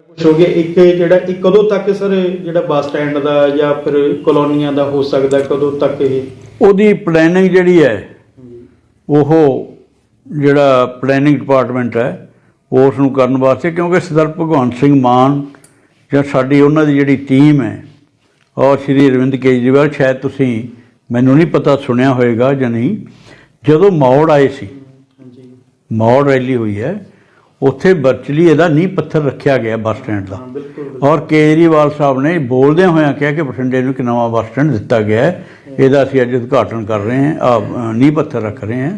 ਕੁਛ ਹੋ ਗਿਆ? ਇੱਕ ਜਿਹੜਾ ਇਹ ਕਦੋਂ ਤੱਕ ਸਰ ਜਿਹੜਾ ਬੱਸ ਸਟੈਂਡ ਦਾ ਜਾਂ ਫਿਰ ਕਲੋਨੀਆਂ ਦਾ ਹੋ ਸਕਦਾ ਕਦੋਂ ਤੱਕ ਇਹ? ਉਹਦੀ ਪਲੈਨਿੰਗ ਜਿਹੜੀ ਹੈ ਉਹ ਜਿਹੜਾ ਪਲੈਨਿੰਗ ਡਿਪਾਰਟਮੈਂਟ ਹੈ ਉਸ ਨੂੰ ਕਰਨ ਵਾਸਤੇ ਕਿਉਂਕਿ ਸਰਦਾਰ ਭਗਵੰਤ ਸਿੰਘ ਮਾਨ ਜਾਂ ਸਾਡੀ ਉਹਨਾਂ ਦੀ ਜਿਹੜੀ ਟੀਮ ਹੈ ਔਰ ਸ਼੍ਰੀ ਅਰਵਿੰਦ ਕੇਜਰੀਵਾਲ ਸ਼ਾਇਦ ਤੁਸੀਂ ਮੈਨੂੰ ਨਹੀਂ ਪਤਾ ਸੁਣਿਆ ਹੋਵੇਗਾ ਜਾਂ ਨਹੀਂ ਜਦੋਂ ਮੌੜ ਆਏ ਸੀ ਮੌੜ ਰੈਲੀ ਹੋਈ ਹੈ ਉੱਥੇ ਵਰਚੁਅਲੀ ਇਹਦਾ ਨੀਂਹ ਪੱਥਰ ਰੱਖਿਆ ਗਿਆ ਬੱਸ ਸਟੈਂਡ ਦਾ। ਔਰ ਕੇਜਰੀਵਾਲ ਸਾਹਿਬ ਨੇ ਬੋਲਦਿਆਂ ਹੋਇਆਂ ਕਿਹਾ ਕਿ ਬਠਿੰਡੇ ਨੂੰ ਇੱਕ ਨਵਾਂ ਬੱਸ ਸਟੈਂਡ ਦਿੱਤਾ ਗਿਆ ਹੈ। ਇਹਦਾ ਅਸੀਂ ਅੱਜ ਉਦਘਾਟਨ ਕਰ ਰਹੇ ਹਾਂ ਆ ਨੀਂਹ ਪੱਥਰ ਰੱਖ ਰਹੇ ਹਾਂ।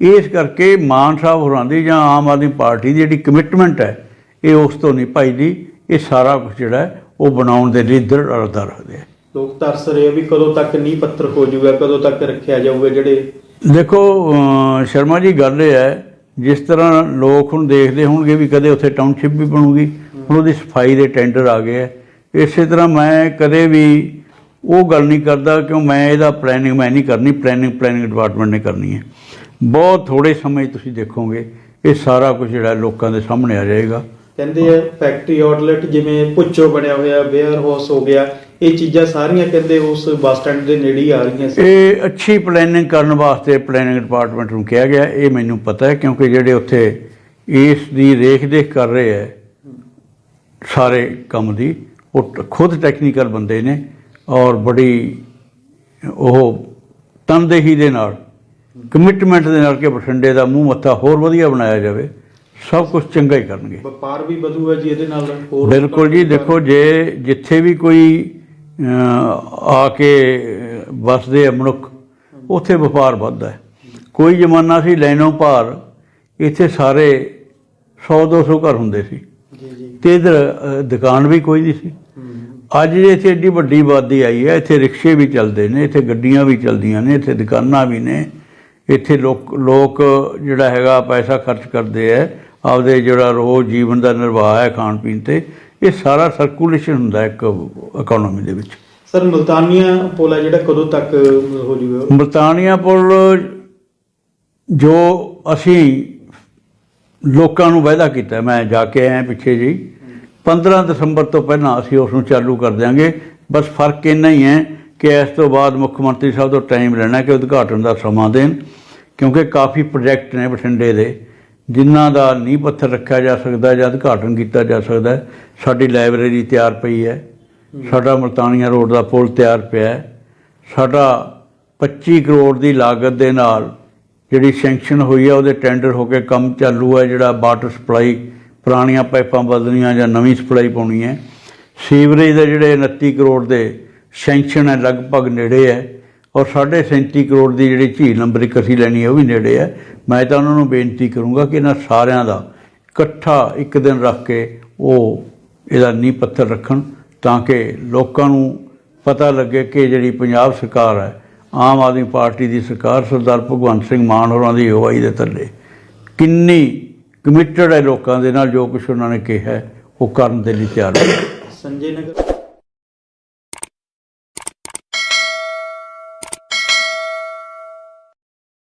ਇਸ ਕਰਕੇ ਮਾਨ ਸਾਹਿਬ ਹੋਰਾਂ ਦੀ ਜਾਂ ਆਮ ਆਦਮੀ ਪਾਰਟੀ ਦੀ ਜਿਹੜੀ ਕਮਿਟਮੈਂਟ ਹੈ ਇਹ ਉਸ ਤੋਂ ਨਹੀਂ ਭਾਈਦੀ ਇਹ ਸਾਰਾ ਕੁਝ ਜਿਹੜਾ ਉਹ ਬਣਾਉਣ ਦੇ ਲਈ ਦ੍ਰਿੜ ਅਰਦਾ ਰੱਖਦੇ ਆ ਲੋਕ ਤਰਸ ਰਹੇ ਆ ਵੀ ਕਦੋਂ ਤੱਕ ਨੀਂਹ ਪੱਥਰ ਹੋ ਜਾਊਗਾ ਕਦੋਂ ਤੱਕ ਰੱਖਿਆ ਜਾਊਗਾ ਜਿਹੜੇ ਦੇਖੋ ਸ਼ਰਮਾ ਜੀ ਗੱਲ ਇਹ ਹੈ ਜਿਸ ਤਰ੍ਹਾਂ ਲੋਕ ਹੁਣ ਦੇਖਦੇ ਹੋਣਗੇ ਵੀ ਕਦੇ ਉੱਥੇ ਟਾਊਨਸ਼ਿਪ ਵੀ ਬਣੂਗੀ, ਹੁਣ ਉਹਦੀ ਸਫ਼ਾਈ ਦੇ ਟੈਂਡਰ ਆ ਗਏ ਹੈ ਇਸੇ ਤਰ੍ਹਾਂ ਮੈਂ ਕਦੇ ਵੀ ਉਹ ਗੱਲ ਨਹੀਂ ਕਰਦਾ ਕਿਉਂ ਮੈਂ ਇਹਦਾ ਪਲੈਨਿੰਗ ਮੈਂ ਨਹੀਂ ਕਰਨੀ ਪਲੈਨਿੰਗ ਪਲੈਨਿੰਗ ਡਿਪਾਰਟਮੈਂਟ ਨੇ ਕਰਨੀ ਹੈ। ਬਹੁਤ ਥੋੜੇ ਸਮੇਂ ਤੁਸੀਂ ਦੇਖੋਗੇ, ਇਹ ਸਾਰਾ ਕੁਝ ਜਿਹੜਾ ਲੋਕਾਂ ਦੇ ਸਾਹਮਣੇ ਆ ਜਾਏਗਾ। ਕਹਿੰਦੇ ਆ ਫੈਕਟਰੀ ਆਊਟਲੈਟ ਜਿਵੇਂ ਪੁੱਛੋ ਬਣਿਆ ਹੋਇਆ ਵੇਅਰ ਹਾਊਸ ਹੋ ਗਿਆ ਇਹ ਚੀਜ਼ਾਂ ਸਾਰੀਆਂ ਕਹਿੰਦੇ ਉਸ ਬੱਸ ਸਟੈਂਡ ਦੇ ਨੇੜੇ ਹੀ ਆ ਰਹੀਆਂ ਸੀ। ਇਹ ਅੱਛੀ ਪਲੈਨਿੰਗ ਕਰਨ ਵਾਸਤੇ ਪਲੈਨਿੰਗ ਡਿਪਾਰਟਮੈਂਟ ਨੂੰ ਕਿਹਾ ਗਿਆ। ਇਹ ਮੈਨੂੰ ਪਤਾ ਹੈ ਕਿਉਂਕਿ ਜਿਹੜੇ ਉੱਥੇ ਇਸ ਦੀ ਰੇਖ-ਦੇਖ ਕਰ ਰਹੇ ਹੈ ਸਾਰੇ ਕੰਮ ਦੀ ਉਹ ਖੁਦ ਟੈਕਨੀਕਲ ਬੰਦੇ ਨੇ ਔਰ ਬੜੀ ਉਹ ਤਨਦੇਹੀ ਦੇ ਨਾਲ ਕਮਿਟਮੈਂਟ ਦੇ ਨਾਲ ਕਿ ਬਠਿੰਡੇ ਦਾ ਮੂੰਹ ਮੱਥਾ ਹੋਰ ਵਧੀਆ ਬਣਾਇਆ ਜਾਵੇ ਸਭ ਕੁਝ ਚੰਗਾ ਹੀ ਕਰਨਗੇ। ਵਪਾਰ ਵੀ ਵਧੂਗਾ ਜੀ ਇਹਦੇ ਨਾਲ ਹੋਰ ਬਿਲਕੁਲ ਜੀ ਦੇਖੋ ਜੇ ਜਿੱਥੇ ਵੀ ਕੋਈ ਆ ਕੇ ਵਸਦੇ ਆ ਮਨੁੱਖ ਉੱਥੇ ਵਪਾਰ ਵੱਧਦਾ ਕੋਈ ਜ਼ਮਾਨਾ ਸੀ ਲੈਣੋਂ ਭਾਰ ਇੱਥੇ ਸਾਰੇ 100 200 ਘਰ ਹੁੰਦੇ ਸੀ। ਜੀ ਜੀ। ਤੇ ਇਧਰ ਦੁਕਾਨ ਵੀ ਕੋਈ ਨਹੀਂ ਸੀ। ਅੱਜ ਜੇ ਇੱਥੇ ਏਡੀ ਵੱਡੀ ਆਬਾਦੀ ਆਈ ਹੈ ਇੱਥੇ ਰਿਕਸ਼ੇ ਵੀ ਚੱਲਦੇ ਨੇ ਇੱਥੇ ਗੱਡੀਆਂ ਵੀ ਚੱਲਦੀਆਂ ਨੇ ਇੱਥੇ ਦੁਕਾਨਾਂ ਵੀ ਨੇ ਇੱਥੇ ਲੋਕ ਲੋਕ ਜਿਹੜਾ ਹੈਗਾ ਪੈਸਾ ਖਰਚ ਕਰਦੇ ਹੈ ਆਪਦੇ ਜਿਹੜਾ ਰੋਜ਼ ਜੀਵਨ ਦਾ ਨਿਰਵਾਹ ਹੈ ਖਾਣ ਪੀਣ ਤੇ ਇਹ ਸਾਰਾ ਸਰਕੂਲੇਸ਼ਨ ਹੁੰਦਾ ਇੱਕ ਇਕਨੋਮੀ ਦੇ ਵਿੱਚ। ਸਰ ਮੁਲਤਾਨੀਆ ਪੁਲ ਹੈ ਜਿਹੜਾ ਕਦੋਂ ਤੱਕ ਹੋ ਜਾਊਗਾ ਬਰਤਾਨੀਆ ਪੁਲ ਜੋ ਅਸੀਂ ਲੋਕਾਂ ਨੂੰ ਵਾਅਦਾ ਕੀਤਾ ਮੈਂ ਜਾ ਕੇ ਆਇਆ ਪਿੱਛੇ ਜੀ 15 ਦਸੰਬਰ ਤੋਂ ਪਹਿਲਾਂ ਅਸੀਂ ਉਸ ਨੂੰ ਚਾਲੂ ਕਰ ਦਿਆਂਗੇ। ਬਸ ਫ਼ਰਕ ਇੰਨਾ ਹੀ ਹੈ ਕਿ ਇਸ ਤੋਂ ਬਾਅਦ ਮੁੱਖ ਮੰਤਰੀ ਸਾਹਿਬ ਤੋਂ ਟਾਈਮ ਲੈਣਾ ਕਿ ਉਦਘਾਟਨ ਦਾ ਸਮਾਂ ਦੇਣ ਕਿਉਂਕਿ ਕਾਫੀ ਪ੍ਰੋਜੈਕਟ ਨੇ ਬਠਿੰਡੇ ਦੇ। ਜਿਨ੍ਹਾਂ ਦਾ ਨੀਂਹ ਪੱਥਰ ਰੱਖਿਆ ਜਾ ਸਕਦਾ ਜਾਂ ਉਦਘਾਟਨ ਕੀਤਾ ਜਾ ਸਕਦਾ। ਸਾਡੀ ਲਾਇਬ੍ਰੇਰੀ ਤਿਆਰ ਪਈ ਹੈ। ਸਾਡਾ ਮਲਤਾਨੀਆ ਰੋਡ ਦਾ ਪੁਲ ਤਿਆਰ ਪਿਆ ਹੈ। ਸਾਡਾ 25 ਕਰੋੜ ਦੀ ਲਾਗਤ ਦੇ ਨਾਲ ਜਿਹੜੀ ਸੈਂਕਸ਼ਨ ਹੋਈ ਹੈ ਉਹਦੇ ਟੈਂਡਰ ਹੋ ਕੇ ਕੰਮ ਚਾਲੂ ਹੈ ਜਿਹੜਾ ਵਾਟਰ ਸਪਲਾਈ ਪੁਰਾਣੀਆਂ ਪਾਈਪਾਂ ਬਦਲਣੀਆਂ ਜਾਂ ਨਵੀਂ ਸਪਲਾਈ ਪਾਉਣੀ ਹੈ। ਸੀਵਰੇਜ ਦੇ ਜਿਹੜੇ 29 ਕਰੋੜ ਦੇ ਸੈਂਕਸ਼ਨ ਹੈ ਲਗਭਗ ਨੇੜੇ ਹੈ। ਔਰ 37.5 ਕਰੋੜ ਦੀ ਜਿਹੜੀ ਝੀਲ ਨੰਬਰ ਇੱਕ ਅਸੀਂ ਲੈਣੀ ਹੈ ਉਹ ਵੀ ਨੇੜੇ ਹੈ ਮੈਂ ਤਾਂ ਉਹਨਾਂ ਨੂੰ ਬੇਨਤੀ ਕਰੂੰਗਾ ਕਿ ਇਹਨਾਂ ਸਾਰਿਆਂ ਦਾ ਇਕੱਠਾ ਇੱਕ ਦਿਨ ਰੱਖ ਕੇ ਉਹ ਇਹਦਾ ਨੀਂਹ ਪੱਥਰ ਰੱਖਣ ਤਾਂ ਕਿ ਲੋਕਾਂ ਨੂੰ ਪਤਾ ਲੱਗੇ ਕਿ ਜਿਹੜੀ ਪੰਜਾਬ ਸਰਕਾਰ ਹੈ, ਆਮ ਆਦਮੀ ਪਾਰਟੀ ਦੀ ਸਰਕਾਰ ਸਰਦਾਰ ਭਗਵੰਤ ਸਿੰਘ ਮਾਨ ਹੋਰਾਂ ਦੀ ਅਗਵਾਈ ਦੇ ਥੱਲੇ ਕਿੰਨੀ ਕਮਿਟਡ ਹੈ ਲੋਕਾਂ ਦੇ ਨਾਲ ਜੋ ਕੁਝ ਉਹਨਾਂ ਨੇ ਕਿਹਾ ਉਹ ਕਰਨ ਦੇ ਲਈ ਤਿਆਰ ਹੈ ਸੰਜੇ ਨਗਰ